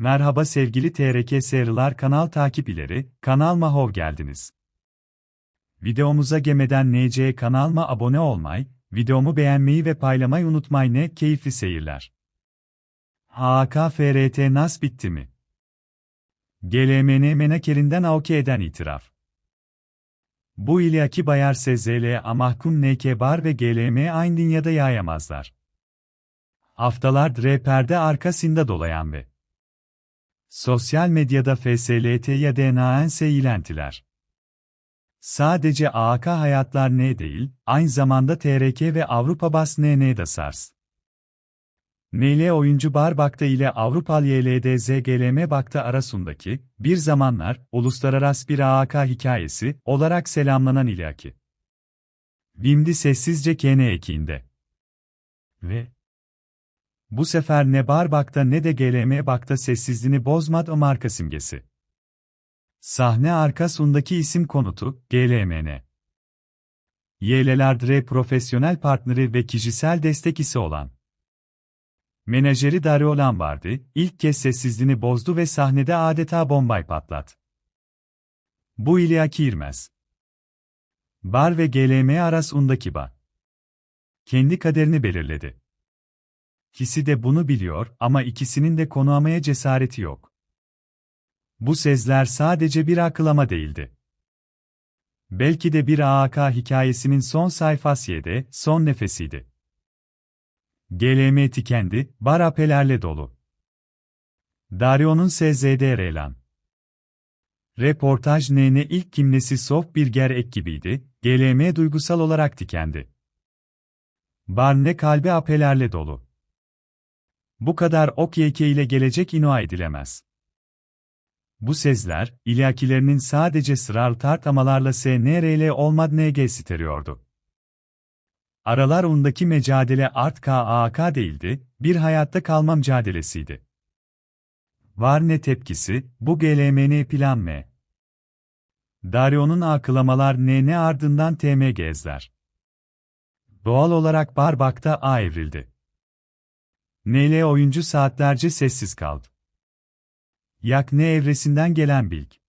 Merhaba sevgili TRK Seriler kanal takipçileri, kanalıma hoş geldiniz. Videomuza gemeden NC kanalıma abone olmayı, videomu beğenmeyi ve paylamayı unutmayın ne keyifli seyirler. HKFRT nas bitti mi? GLMN menakerinden avke eden itiraf. Bu ilaki bayar SZL amahkum NK bar ve GLM aynı dünyada yayamazlar. Haftalardır perde arkasında dolayan ve Sosyal medyada FSLT ya DNANS ilentiler. Sadece AAK hayatlar ne değil, aynı zamanda TRK ve Avrupa Bas NN da SARS. NL oyuncu Barbakta ile Avrupal YLDZGLM Bakta arasındaki, bir zamanlar, uluslararası bir AAK hikayesi, olarak selamlanan ilaki. Bimdi sessizce kene ekiğinde. Ve bu sefer ne Barbak'ta ne de GLM Bak'ta sessizliğini bozmadı o marka simgesi. Sahne arkasındaki isim konutu, GLMN. YL'lerdre profesyonel partneri ve kişisel destekisi olan. Menajeri Dario Lombardi, ilk kez sessizliğini bozdu ve sahnede adeta bombay patlat. Bu İlyaki İrmez. Bar ve GLM arasındaki bağ. Kendi kaderini belirledi. İkisi de bunu biliyor ama ikisinin de konuamaya cesareti yok. Bu sezler sadece bir akılama değildi. Belki de bir AAK hikayesinin son sayfasıydı, son nefesiydi. GLM tikendi, bar apelerle dolu. Dario'nun SZD Relan. Reportaj NN ilk kimlesi soft bir ger ek gibiydi, GLM duygusal olarak tikendi. Bar ne kalbi apelerle dolu. Bu kadar ok ile gelecek inoa edilemez. Bu sezler, ilakilerinin sadece sırar tartamalarla SNRL olmad NG siteriyordu. Aralar undaki mücadele art KAK değildi, bir hayatta kalma mücadelesiydi. Var ne tepkisi, bu GLMN plan mı? Dario'nun akılamalar ne ardından TM gezler. Doğal olarak Barbak'ta A evrildi. NL oyuncu saatlerce sessiz kaldı. Yak ne evresinden gelen bilg.